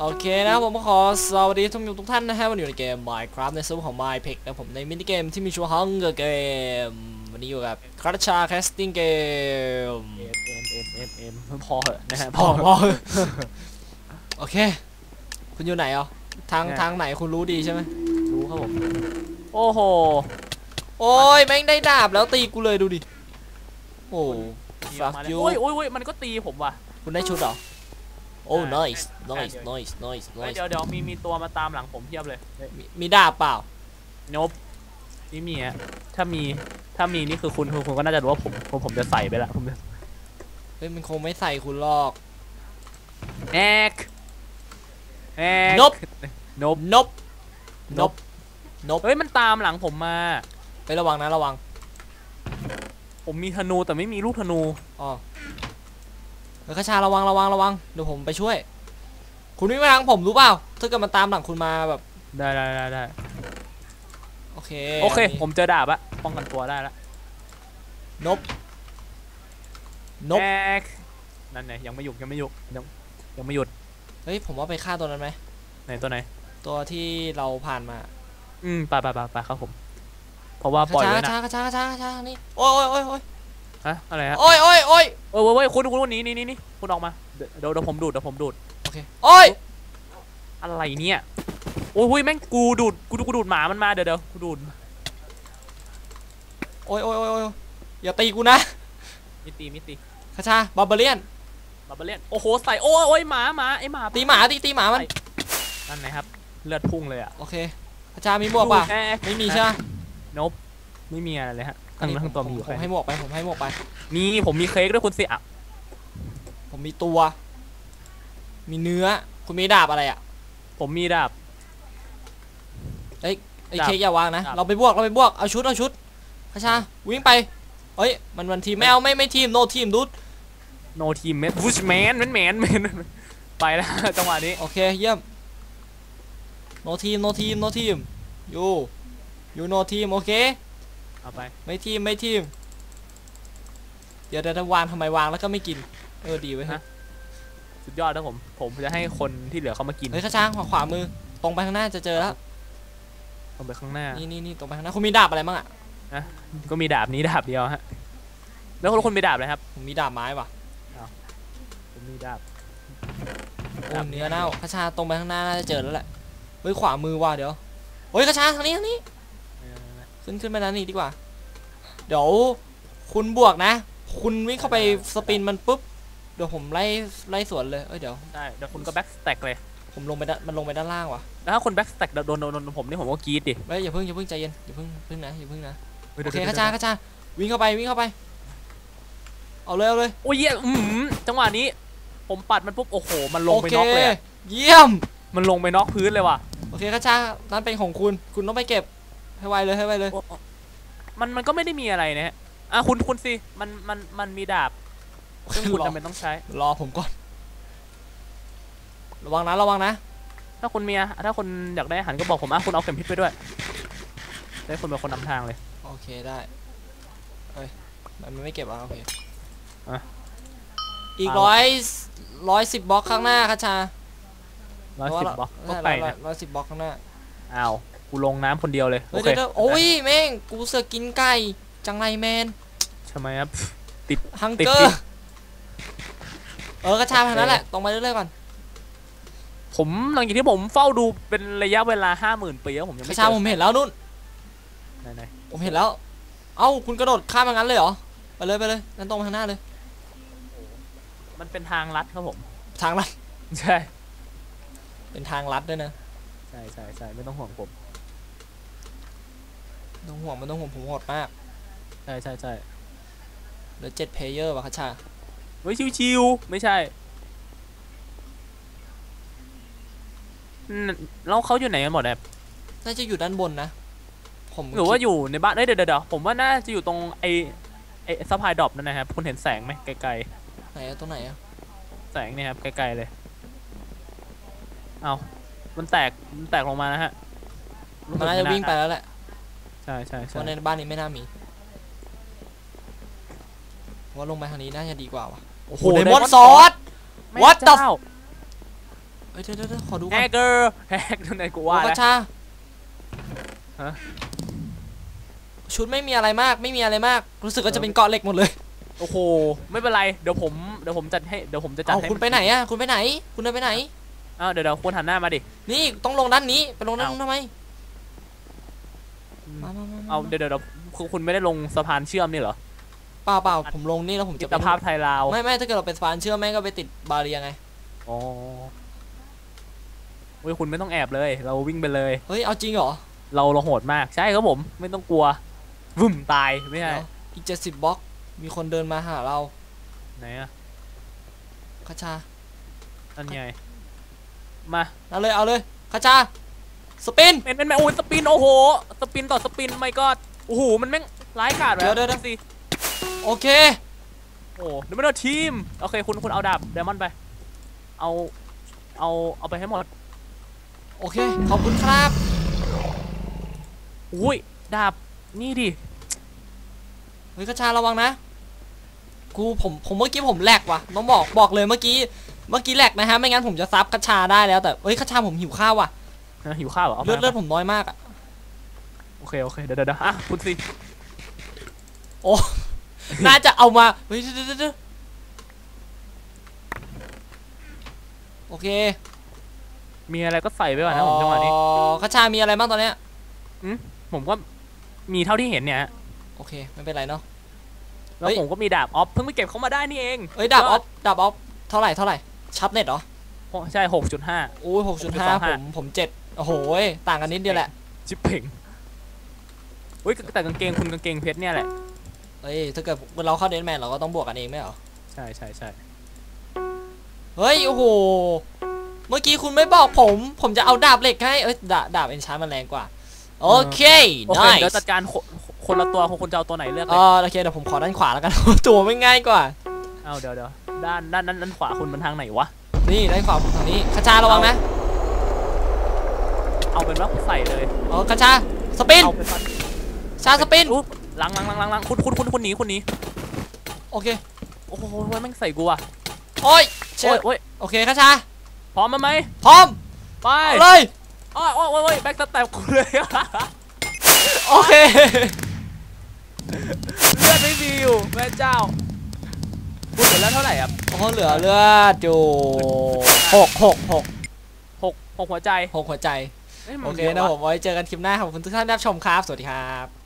โอเคนะครับผมขอสวัสดีทุกทุกท่านนะฮะวันนี้อยู่ในเกม Minecraft ในเซิร์ฟของ MyPick นะผมในมินิเกมที่มีชื่อว่า Hunger Game วันนี้อยู่กับคาร์ชาแคสติ้งเกมเอ็มเอ็มเอ็มเอ็มเอ็มพอเหอะนะฮะพอพอโอเค คุณอยู่ไหนอะทางเนี่ยทางไหนคุณรู้ดีใช่ไหมรู้ครับผม โอ้โห โอ้ยแม่งได้ดาบแล้วตีกูเลยดูดิ โอ้เดี๋ยว fuck มาเลย you โอ้ยโอ้ยโอ้ยมันก็ตีผมว่ะ คุณได้ชุดเหรอ โอ้ใช่ nice nice ใช่ nice nice เฮ้ย nice เดี๋ยวเดี๋ยวมีมีตัวมาตามหลังผมเพียบเลยมีมีดาบเปล่า นบนี่มีอะถ้ามีถ้ามีนี่คือคุณคุณคุณก็น่าจะรู้ว่าผมผมผมจะใส่ไปละผมจะเฮ้ยมันคงไม่ใส่คุณหรอก แอกแอกนบ นบนบนบนบเฮ้ยมันตามหลังผมมา ไประวังนะระวังผมมีธนูแต่ไม่มีลูกธนู อ๋อ เฮ้ยขชาระวังระวังระวังเดี๋ยวผมไปช่วย คุณวิ่งมาทางผมรู้เปล่าถ้าเกิดมันตามหลังคุณมาแบบได้ได้ได้ได้โอเคโอเค นนี้ผมเจอดาบอะป้องกันตัวได้ละนบนบแอกนั่นไงยังไม่หยุดยังไม่หยุดยังยังไม่หยุดเฮ้ยผมว่าไปฆ่าตัวนั้นไหมไหนตัวไหน ตัวที่เราผ่านมาอืมไปไปไปไปครับผม เพราะว่าขปล่อยชาไว้ขนะชาขชาขชาขชานี่โอ้ยโอ้ยโอ้ยโอ้ย ฮะอะไรฮะโอ้ยโอ้ยโอ้ยเออเว้ยเว้ยคุณคุณนี่นี่นี่นี่คุณออกมาเดี๋ยวเดี๋ยวเดี๋ยวผมดูดเดี๋ยวผมดูดโอเคโอ้ยอะไรเนี่ยโอ้ยเฮ้ยแม่งกูดูดกูดูกูดูดหมามันมาเดี๋ยวเดี๋ยวกูดูดโอ้ยโอ้ยโอ้ยโอ้ยอย่าตีกูนะมิตีมิตีขชาบาร์เบเลียนบาร์เบเลียนโอ้โหใส่โอ้ยโอ้ยหมาหมาไอหมาตีหมาตีตีหมามันนั่นนะครับเลือดพุ่งเลยอะโอเคขชามีหมวกป่ะแอกไม่มีใช่ไหมนบไม่มีอะไรเลยฮะ ทั้งทั้งตัวมีอยู่ผแค่มให้หมวกไปผมให้หมวกไปมีผมมีเค้กด้วยคุณสิอะผมมีตัว มีเนื้อ คุณมีดาบอะไรอะ ผมมีดาบไอ้ดาบเค้กอย่าวางนะดาบเราไปบวกเราไปบวก เอาชุดเอาชุดพระชาวิ่งไปเฮ้ย มันมันทีมไม่เอาไม่ไม่ทีมโนทีมดูดโนทีมเมดวูชแมนแมนแมนแมนไปแล้วจังหวะนี้ โอเคเยี่ยมโนทีมโนทีมโนทีมยูยูโนทีมโอเค เอาไป ไม่ทีมไม่ทีมเดี๋ยวเดี๋ยวจะวางทำไมวางแล้วก็ไม่กิน เออดีไว้ยเฮ้ยสุดยอดนะผม ผมจะให้คนที่เหลือเขามากิน เฮ้ยข้าช้างขวาขวามือ ตรงไปข้างหน้าจะเจอแล้วลงไปข้างหน้า นี่นี่นี่ตรงไปข้างหน้า คุณมีดาบอะไรบ้างอะก็มีดาบนี้ดาบเดียวฮะ แล้วคนมีดาบเลยครับ ผมมีดาบไม้ว่ะผมมีดาบโอ้เนื้อเน่าข้าชาตรงไปข้างหน้าน่าจะเจอแล้วแหละ เฮ้ยขวามือว่ะเดี๋ยว เฮ้ยข้าชาทางนี้ทางนี้ ขึ้นขึ้นไปนั้นนี่ดีกว่า เดี๋ยวคุณบวกนะ คุณวิ่งเข้าไปสปินมันปุ๊บ เดี๋ยวผมไล่ไล่สวนเลยเอ้ยเดี๋ยว ได้เดี๋ยวคุณก็แบ็กสแต็กเลยผมลงไปด้านมันลงไปด้านล่างว่ะแล้วถ้าคนแบ็กสแต็กโดนโดนโดนผมนี่ผมก็กรีดดิเฮ้ยอย่าเพิ่งอย่าเพิ่งใจเย็นอย่าเพิ่งเพิ่งนะอย่าเพิ่งนะฮ้ยโอดี๋ยวเคดี๋ยวข้าชาข้าชาวิ่งเข้าไปวิ่งเข้าไป เอาเลยเอาเลยโอ้ยเยี่ยอืมจังหวะนี้ ผมปัดมันปุ๊บโอ้โห มันลงโอไปเคน็อกเลยอะเยี่ยมมันลงไปน็อกพื้นเลยว่ะโอเคข้าชานั่นเป็นของคุณคุณต้องไปเก็บ ให้ไวเลยให้ไวเลยโอ้โอ้มันมันก็ไม่ได้มีอะไรนะฮะอะคุณคุณสิมันมันมันมีดาบซึ่งคุณรอ จำเป็นต้องใช้ รอผมก่อน ระวังนะ ระวังนะ ถ้าคุณมีอะถ้าคุณอยากได้อาหารก็บอกผมอะคุณเอาเข็มพิษไปด้วยได้คุณเป็นคนนำทางเลย โอเคได้เฮ้ย มันไม่เก็บอะโอเคอะ อีกเอาร้อยร้อยสิบบล็อกข้างหน้าครับชาร้อยสิบบล็อกก็ใช่ไปร้อยนะร้อยสิบบล็อกข้างหน้า อ้าว กูลงน้ำคนเดียวเลยเฮ้โอยเคเดี๋ยวเดี๋ยวโอ้ยแม่งกูเสือกกินไก่จังไรแมนทำไมครับฮังติดเกอติดร์เออกระชาทางนั้นแหละตรงไปเรื่อยๆก่อนผมหลังจากที่ผมเฝ้าดูเป็นระยะเวลาห้าหมื่นปีแล้วผมยังกไม่ระเจชาอผมเห็นแล้วนู่นไหนไหนผมเห็นแล้ว เอ้าคุณกระโดดข้ามมางั้นเลยเหรอไปเลยไปเลยนั่นตรงไปข้างหน้าเลย มันเป็นทางลัดครับผม ทางลัดใช่ เป็นทางลัดด้วยนะ ใช่ใช่ใช่ไม่ต้องห่วงผมไม่ ต้องห่วงไม่ต้องห่วงผมโหดมาก ใช่ใช่ใช่เหลือเจ็ดเพลเยอร์ว่ะกระชาเฮ้ยชิวๆไม่ใช่อืมแล้วเขาอยู่ไหนกันหมดครับน่าจะอยู่ด้านบนนะ ผมหรือว่าคิดอยู่ในบ้านเอ้ยเดี๋ยวเดี๋ยวเดี๋ยวผมว่าน่าจะอยู่ตรงไอไอซัพพลายดรอปนั่นนะครับคุณเห็นแสงไหมไกลไหนอะตรงไหนอะๆแสงเนี่ยครับไกลๆเลย เอามันแตกมันแตกลงมานะฮะรู้สึมันกน่าจะม่วิ่งไปแล้วแหละใช่ใช่เพใช่ราะในบ้านนี้ไม่น่ามีว่าลงไปทางนี้น่าจะดีกว่าว่ะโอ้โหโอ้โหไดมอน Diamond ซอสแม่ What the เจ้าเฮ้ยเดี๋ยวเดี๋ยวเดี๋ยวขอดูแฮก่อนกเกอร์แฮกตรงไหนกูโอ้ว่ากัแล้ญวชาฮะ ชุดไม่มีอะไรมาก ไม่มีอะไรมาก รู้สึกว่าจะเป็นเกาะเหล็กหมดเลย โอ้โห ไม่เป็นไร เดี๋ยวผม เดี๋ยวผมจัดให้ เดี๋ยวผมจะจัดเอาให้คุณไปไหนอะคุณไปไหน คุณเดินไปไหน อ้าวเดี๋ยวเดี๋ยวคุณหันหน้ามาดิ นี่ต้องลงด้านนี้ ไปลงด้านเอานู้นทำไมมามามา เอาเดี๋ยวเดี๋ยวเดี๋ยวคุณคุณไม่ได้ลงสะพานเชื่อมนี่เหรอเปล่าเปล่าผมลงนี่แล้วผมจิจะตรภาพไทยลาวไม่ไม่ถ้าเกิดเราเป็นสะพานเชื่อมแม่งก็ไปติดบาเรียไงอ๋อเว้ยคุณไม่ต้องแอบเลย เราวิ่งไปเลย เฮ้ยเอาจริงเหรอเราเราโหดมากใช่ครับผมไม่ต้องกลัววึ่มตายไม่ใช่เดี๋ยวอีกเจ็ดสิบบล็อก มีคนเดินมาหาเราไหนอะคาชานั่นไงมาเอาเลยเอาเลยคาชา สปินเป็นเป็นแม่โอ้ยสปินโอ้โหสปินต่อสปินไม่ก็โอ้โหมันแม่งร้ายกาจเดี๋ยวเดี๋ยวเดี๋ยวสิโอเคโอ้เดี๋ยวไม่เอาทีมโอเคคุณคุณเอาดาบเดมอนไป เอาเอาเอาไปให้หมดโอเคขอบคุณครับอุ้ยดาบนี่ดิเฮ้ยคาชาระวังนะกูผมผมเมื่อกี้ผมแหลกว่ะต้องบอกบอกเลยเมื่อกี้เมื่อกี้แหลกนะฮะไม่งั้นผมจะซับคาชาได้แล้วแต่เฮ้ยคาชาผมหิวข้าวว่ะ ฮะหิวข้าวเหรอเอาเลือดมาเลือดผมน้อยมากอะโอเคโอเคเดี๋ยวเดี๋ยวเดี๋ยวอะคุณสิน่าจะเอามาเฮ้ยเดี๋ยวเดี๋ยวเดี๋ยวโอเคมีอะไรก็ใส่ไปก่อนนะผมจังหวะนี้ อ๋อคาชามีอะไรบ้างตอนเนี้ยผมก็มีเท่าที่เห็นเนี่ยฮะโอเคไม่เป็นไรเนาะ แล้วเฮ้ย ผมก็มีดาบออฟเพิ่งไปเก็บเขามาได้นี่เองเอ้ยดาบออฟดาบออฟเท่าไหร่เท่าไหร่ชับเน็ตเหรอโอ้ใช่หกจุดห้า โอ้ยหกจุดห้าผมผมเจ็ด โอ้โหยต่างกันนิดเดียวแหละชิปเป่งอุ้ยแต่กางเกงคุณกางเกงเพชรเนี่ยแหละเฮ้ยถ้าเกิดเราเข้าเดนแมนเราก็ต้องบวกกันเองไม่เหรอ ใช่ใช่ใช่เฮ้ยโอ้โห เมื่อกี้คุณไม่บอกผม ผมจะเอาดาบเหล็กให้ เอ้ยดาบดาบเอนชาร์มันแรงกว่า โอเคโอเค nice เดี๋ยวจัดการคนคนละตัวคนจะเอาตัวไหนเลือกเอเลยอโอเคเดี๋ยวผมขอด้านขวาแล้วกัน ตัวไม่ง่ายกว่า เอาเดี๋ยวเดี๋ยวด้านด้านด้านด้านขวาคุณมันทางไหนวะ นี่ด้านขวาผมทางนี้คาชาระวังนะ เอาเป็นว่าใส่เลยเออคาชาสปินเอาเป็นว่าชาสปินอุ๊ยหลังหลังหลังหลังหลังคุณคุณคุณคุณหนีคุณหนีโอเคโอ้โหแม่งใส่กูอะโอ้ยเชโอ้ยฟโอ้ยโอเคคาชาพร้อมมาไหมพร้อมไปเอาเลยโอ้ยโอ้ยโอ้ยโอ้ยแบ็กสเต็ปกูเลย โอเคเลือดไม่มีอยู่แม่เจ้าคุณเหลือแล้วเท่าไหร่อะโอ้โหเหลือเลือดอยู่หกหกหกหกหกหัวใจหกหัวใจยมั โอเคนะผมไว้เจอกันคลิปหน้าขอบคุณทุกท่านที่รับชมครับ สวัสดีครับ